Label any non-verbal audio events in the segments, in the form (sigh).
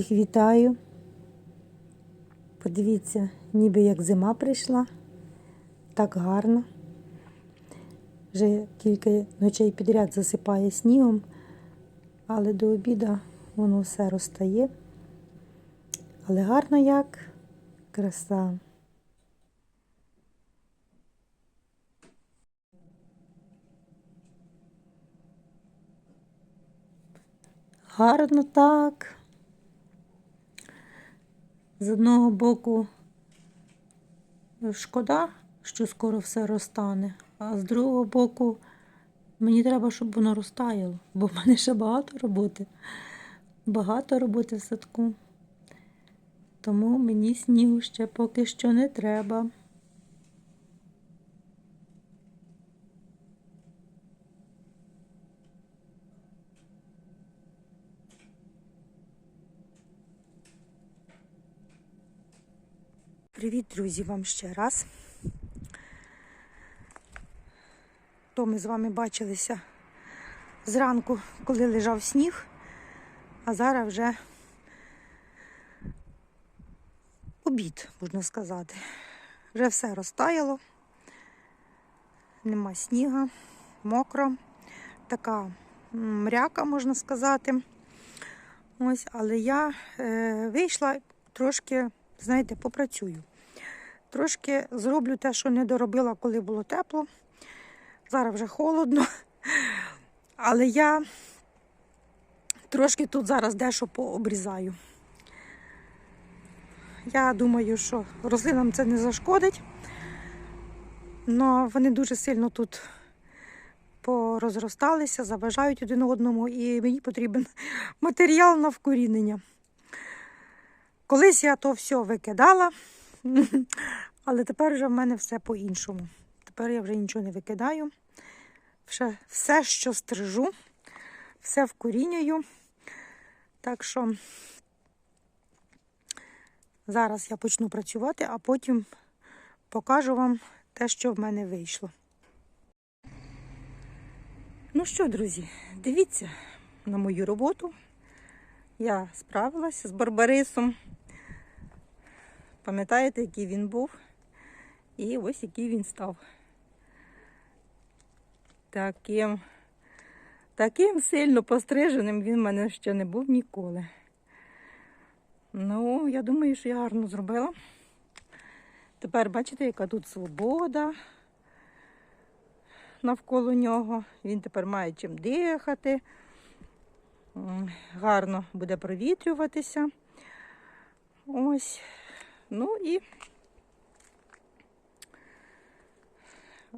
Всіх вітаю. Подивіться, ніби як зима прийшла. Так гарно. Вже кілька ночей підряд засипає снігом, але до обіду воно все розтає. Але гарно як краса. Гарно так. З одного боку шкода, що скоро все розтане, а з другого боку мені треба, щоб воно розтаяло, бо в мене ще багато роботи. Багато роботи в садку. Тому мені снігу ще поки що не треба. Привіт, друзі, вам ще раз. То ми з вами бачилися зранку, коли лежав сніг, а зараз вже обід, можна сказати. Вже все розтаяло, нема сніга, мокро, така мряка, можна сказати. Ось, але я е, вийшла трошки, знаєте, попрацюю. Трошки зроблю те, що не доробила, коли було тепло. Зараз вже холодно. Але я трошки тут зараз дещо пообрізаю. Я думаю, що рослинам це не зашкодить. але вони дуже сильно тут порозросталися, заважають один одному, і мені потрібен матеріал на вкорінення. Колись я то все викидала, (laughs) але тепер вже в мене все по-іншому. Тепер я вже нічого не викидаю. Все, все, що стрижу, все вкорінюю. Так що зараз я почну працювати, а потім покажу вам те, що в мене вийшло. Ну що, друзі, дивіться на мою роботу. Я справилася з Барбарисом. Пам'ятаєте, який він був? І ось який він став. Таким, таким сильно постриженим він в мене ще не був ніколи. Ну, я думаю, що я гарно зробила. Тепер бачите, яка тут свобода навколо нього. Він тепер має чим дихати. Гарно буде провітрюватися. Ось. Ну і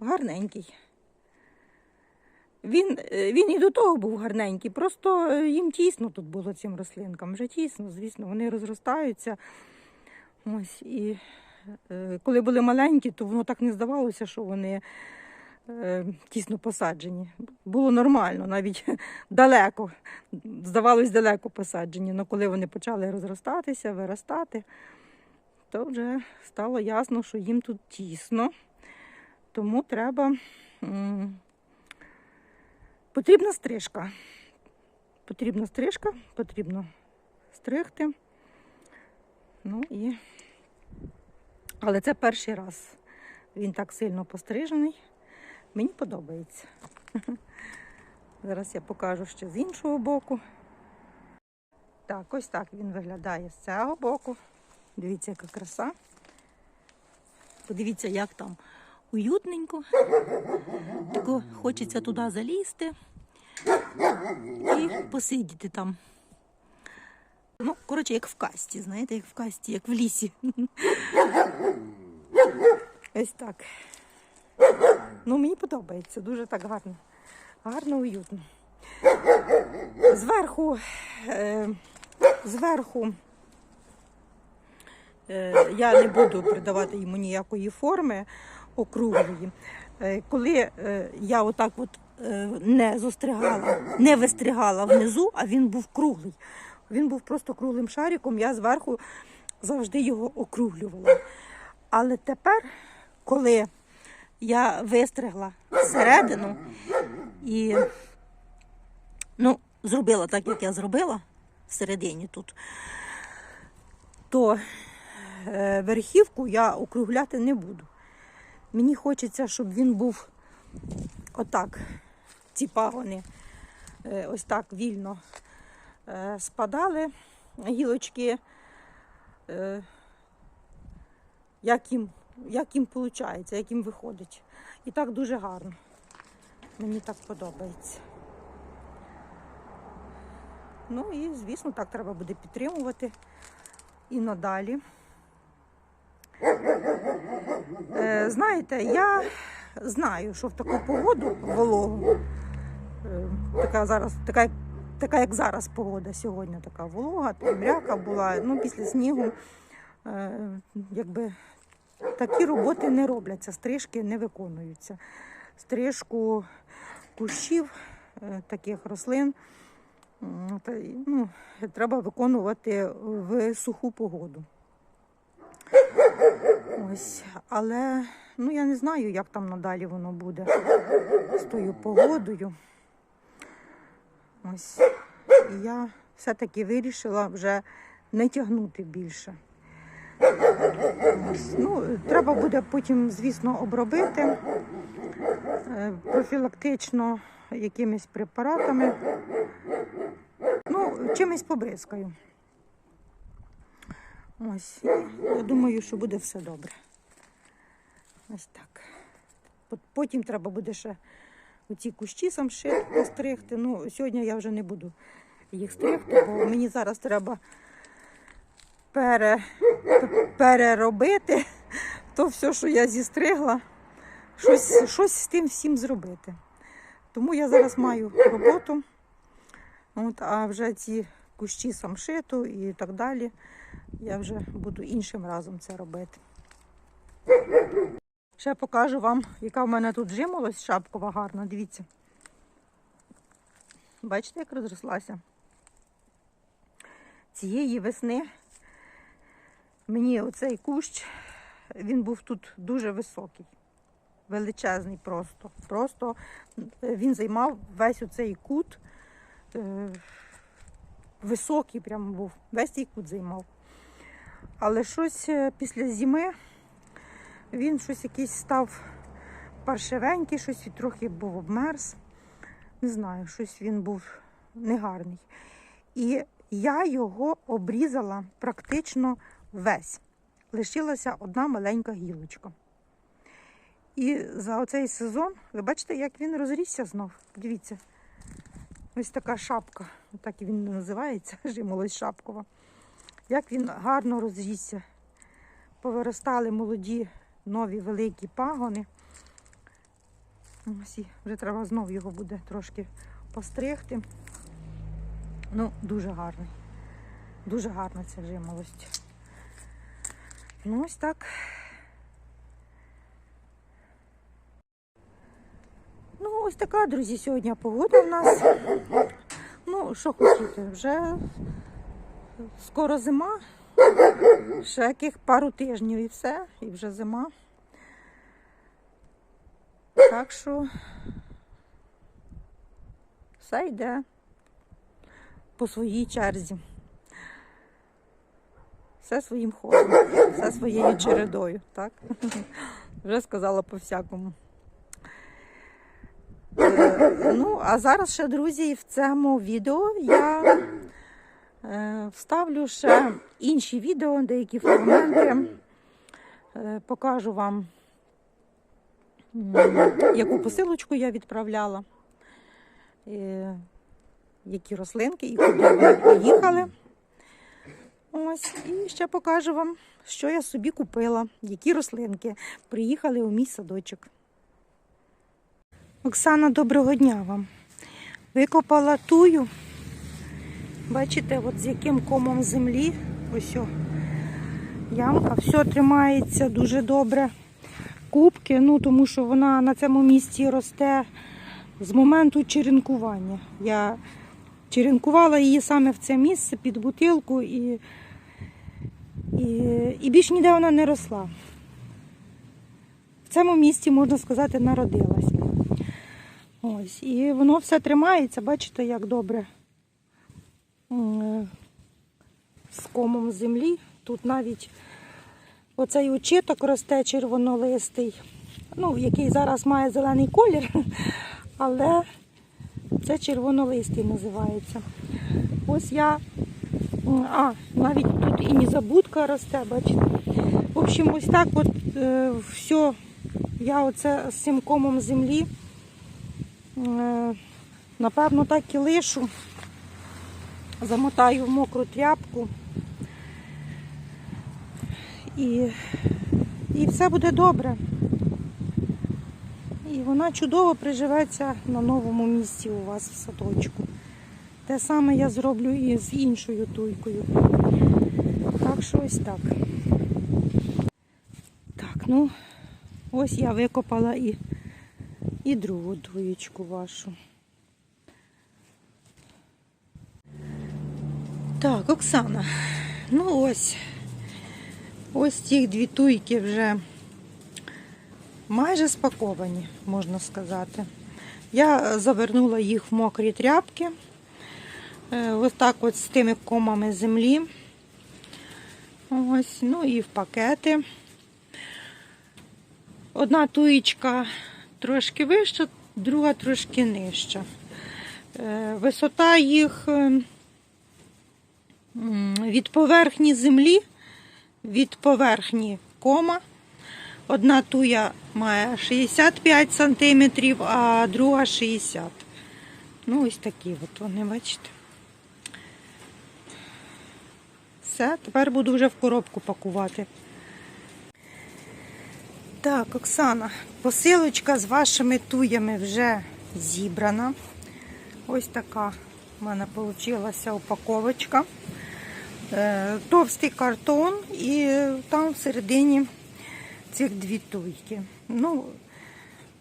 гарненький. Він, е, він і до того був гарненький, просто е, їм тісно тут було цим рослинкам. Вже тісно, звісно, вони розростаються. Ось, і е, коли були маленькі, то воно так не здавалося, що вони е, тісно посаджені. Було нормально, навіть (laughs) далеко. Здавалось, далеко посаджені. Але коли вони почали розростатися, виростати, то вже стало ясно, що їм тут тісно. Тому треба. Потрібна стрижка. Потрібна стрижка, потрібно стригти. Ну і... Але це перший раз. Він так сильно пострижений. Мені подобається. (laughs) Зараз я покажу ще з іншого боку. Так, ось так він виглядає з цього боку. Дивіться, яка краса. Подивіться, як там уютненько. Тако хочеться туди залізти і посидіти там. Ну, коротше, як в касті, знаєте, як в касті, як в лісі. Ось так. Ну, мені подобається, дуже так гарно. Гарно, уютно. Зверху, е, зверху я не буду придавати йому ніякої форми округлої. Е, коли е, я отак от е, не зостригала, не вистригала внизу, а він був круглий. Він був просто круглим шариком, я зверху завжди його округлювала. Але тепер, коли я вистригла всередину і ну, зробила так, як я зробила, всередині тут, то е, верхівку я округляти не буду. Мені хочеться, щоб він був отак, ці пагони, е, ось так вільно е, спадали гілочки. Е, як їм, як їм виходить, як їм виходить. І так дуже гарно. Мені так подобається. Ну і, звісно, так треба буде підтримувати і надалі. Е, знаєте, я знаю, що в таку погоду вологу, е, така зараз, така, така як зараз погода сьогодні, така волога, мряка була, ну після снігу, е, якби такі роботи не робляться, стрижки не виконуються. Стрижку кущів, таких рослин, ну, треба виконувати в суху погоду. Ось, але ну, я не знаю, як там надалі воно буде з тою погодою. Ось. І я все-таки вирішила вже не тягнути більше. Ось. Ну, треба буде потім, звісно, обробити е, профілактично якимись препаратами. Ну, чимось побризкаю. Ось, я думаю, що буде все добре. Ось так. Потім треба буде ще оці кущі самшит постригти. Ну, сьогодні я вже не буду їх стригти, бо мені зараз треба пере, переробити то все, що я зістригла, щось, щось з тим всім зробити. Тому я зараз маю роботу. От, а вже ці кущі самшиту і так далі. Я вже буду іншим разом це робити. Ще покажу вам, яка в мене тут жимолость шапкова гарна, дивіться. Бачите, як розрослася? Цієї весни мені оцей кущ, він був тут дуже високий, величезний просто. Просто е, він займав весь оцей кут, е, високий прямо був, весь цей кут займав. Але щось е, після зими він щось якийсь став паршивенький, щось він трохи був обмерз. Не знаю, щось він був негарний. І я його обрізала практично весь. Лишилася одна маленька гілочка. І за оцей сезон, ви бачите, як він розрісся знов. Дивіться, ось така шапка, так і він називається, (laughs) жимолость шапкова. Як він гарно розрісся. Повиростали молоді нові великі пагони. Ось вже треба знов його буде трошки постригти. Ну, дуже гарний. Дуже гарна ця жимолость. Ну, ось так. Ну, ось така, друзі, сьогодні погода в нас. Ну, що хотіти, вже скоро зима. Ще яких пару тижнів і все, і вже зима. Так що все йде по своїй черзі. Все своїм ходом, все своєю чередою, так? Вже сказала по-всякому. Е, Ну, а зараз ще, друзі, в цьому відео я е, вставлю ще інші відео, деякі фрагменти. Е, Покажу вам, яку посилочку я відправляла, е, які рослинки і куди вони поїхали. Ось, і ще покажу вам, що я собі купила, які рослинки приїхали у мій садочок. Оксана, доброго дня вам. Викопала тую. Бачите, от з яким комом землі. Ось о, ямка. Все тримається дуже добре. Кубки, ну тому що вона на цьому місці росте з моменту черенкування. Я черенкувала її саме в це місце під бутилку і, і, і більш ніде вона не росла. В цьому місці, можна сказати, народилась. Ось, і воно все тримається, бачите, як добре м, комом землі. Тут навіть оцей учиток росте червонолистий, ну, який зараз має зелений колір, (laughs) але це червонолистий називається. Ось я. А, навіть тут і незабудка росте, бачите. В общем, ось так от е, все. Я оце з цим комом землі. Е, напевно, так і лишу. Замотаю в мокру тряпку. І, і все буде добре. І вона чудово приживеться на новому місці у вас в садочку. Те саме я зроблю і з іншою туйкою. Так що ось так. Так, ну, ось я викопала і, і другу туєчку вашу. Так, Оксана, ну ось. Ось ці дві туйки вже майже спаковані, можна сказати. Я завернула їх в мокрі тряпки. Е, Ось так от з тими комами землі. Ось, ну і в пакети. Одна туєчка трошки вища, друга трошки нижча. Е, Висота їх е, від поверхні землі, від поверхні кома. Одна туя має 65 см, а друга 60 Ну, ось такі от вони, бачите. Все, тепер буду вже в коробку пакувати. Так, Оксана, посилочка з вашими туями вже зібрана. Ось така в мене вийшла упаковочка. Е, Товстий картон і там всередині цих дві туйки. Ну,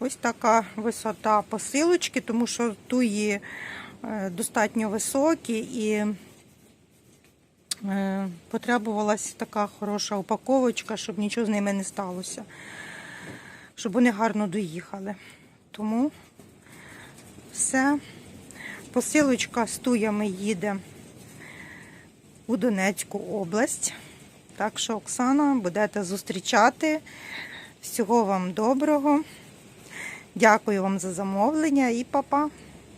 ось така висота посилочки, тому що туї е, достатньо високі і е, потребувалась така хороша упаковочка, щоб нічого з ними не сталося, щоб вони гарно доїхали. Тому все. Посилочка з туями їде у Донецьку область. Так що, Оксана, будете зустрічати. Всього вам доброго. Дякую вам за замовлення і папа.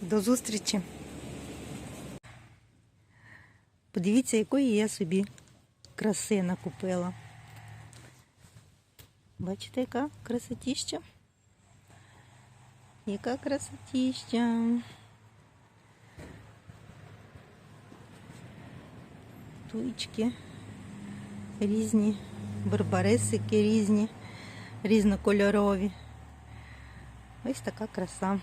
До зустрічі. Подивіться, якої я собі краси накупила. Бачите, яка красотіща? Яка красотіща. Туйчки різні, барбарисики різні, різнокольорові. Ось така краса.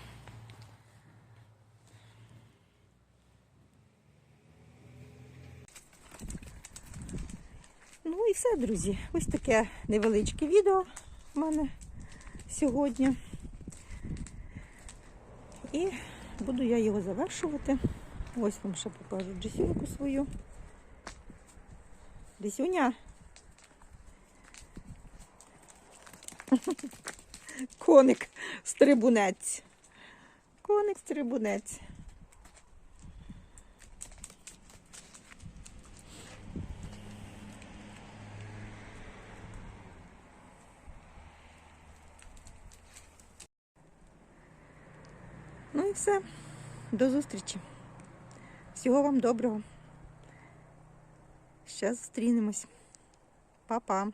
Ну і все, друзі. Ось таке невеличке відео в мене сьогодні. І буду я його завершувати. Ось вам ще покажу джесюнку свою. Десюня. (laughs) Коник стрибунець. Коник стрибунець. Ну і все. До зустрічі. Всього вам доброго. Ще зустрінемось. Па-па.